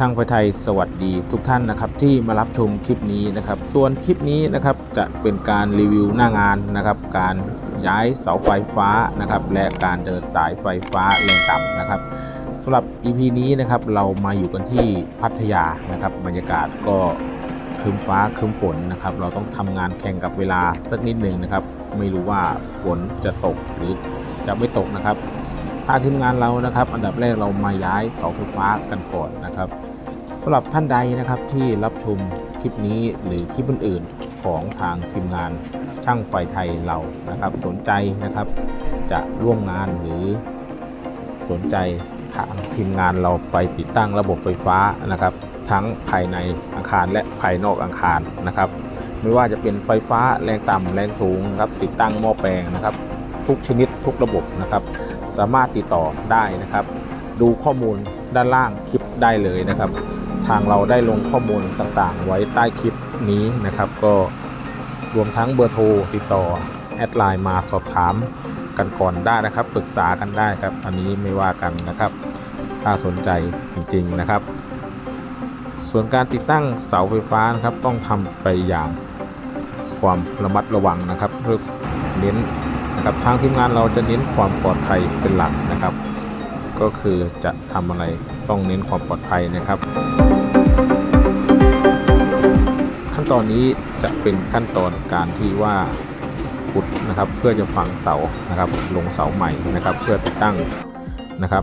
ช่างไฟไทยสวัสดีทุกท่านนะครับที่มารับชมคลิปนี้นะครับ ส่วนคลิปนี้นะครับจะเป็นการรีวิวหน้างานนะครับ การย้ายเสาไฟฟ้านะครับ และการเดินสายไฟฟ้าแรงต่ำนะครับสำหรับ EP นี้นะครับเรามาอยู่กันที่พัทยานะครับ บรรยากาศก็ครึ้มฟ้าครึ้มฝนนะครับ เราต้องทำงานแข่งกับเวลาสักนิดหนึ่งนะครับ ไม่รู้ว่าฝนจะตกหรือจะไม่ตกนะครับทางทีมงานเรานะครับ อันดับแรกเรามาย้ายเสาไฟฟ้ากันก่อนนะครับ สำหรับท่านใดนะครับที่รับชมคลิปนี้หรือคลิปอื่นๆของทางทีมงานช่างไฟไทยเรานะครับ สนใจนะครับ จะร่วมงานหรือสนใจทางทีมงานเราไปติดตั้งระบบไฟฟ้านะครับ ทั้งภายในอาคารและภายนอกอาคารนะครับ ไม่ว่าจะเป็นไฟฟ้าแรงต่ำแรงสูงนะครับ ติดตั้งหม้อแปลงนะครับ ทุกชนิดทุกระบบนะครับ สามารถติดต่อได้นะครับ ดูข้อมูลด้านล่างคลิปได้เลยนะครับ ทางเราได้ลงข้อมูลต่างๆ ไว้ใต้คลิปนี้นะครับ ก็รวมทั้งเบอร์โทรติดต่อแอดไลน์มาสอบถามกันก่อนได้นะครับ ปรึกษากันได้ครับ อันนี้ไม่ว่ากันนะครับ ถ้าสนใจจริงๆนะครับ ส่วนการติดตั้งเสาไฟฟ้านะครับต้องทำไปอย่างความระมัดระวังนะครับเพื่อเน้นนะครับทางทีมงานเราจะเน้นความปลอดภัยเป็นหลักนะครับ ก็คือจะทำอะไรต้องเน้นความปลอดภัยนะครับ ตอนนี้จะเป็นขั้นตอนการที่ว่าขุดนะครับ เพื่อจะฝังเสานะครับ ลงเสาใหม่นะครับ เพื่อติดตั้งนะครับ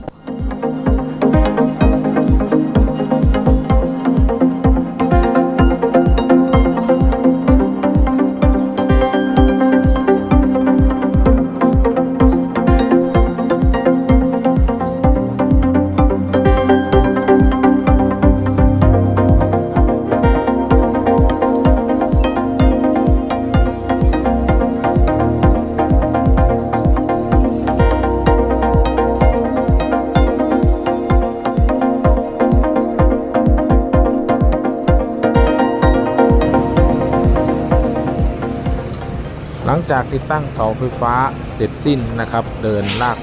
ลังจากติดตั้งเสาไฟฟ้าเสร็จสิ้นนะครับ เดินลาก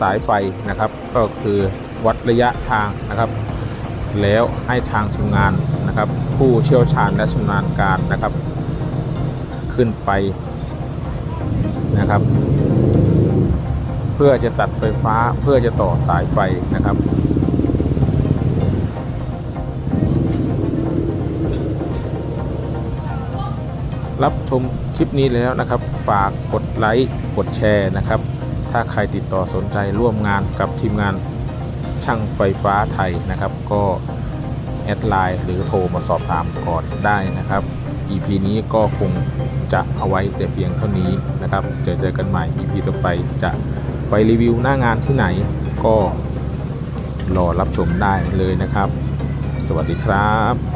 สายไฟนะครับ ก็คือวัดระยะทางนะครับ แล้วให้ทางชำนาญนะครับ ผู้เชี่ยวชาญและชำนาญการนะครับ ขึ้นไปนะครับ เพื่อจะตัดไฟฟ้าเพื่อจะต่อสายไฟนะครับ รับชมคลิปนี้แล้วนะครับ ฝากกดไลค์กดแชร์นะครับ ถ้าใครติดต่อสนใจร่วมงานกับทีมงานช่างไฟฟ้าไทยนะครับ ก็แอดไลน์หรือโทรมาสอบถามก่อนได้นะครับ EP นี้ก็คงจะเอาไว้แต่เพียงเท่านี้นะครับ เจอเจอกันใหม่ EP ต่อไปจะไปรีวิวหน้างานที่ไหน ก็รอรับชมได้เลยนะครับ สวัสดีครับ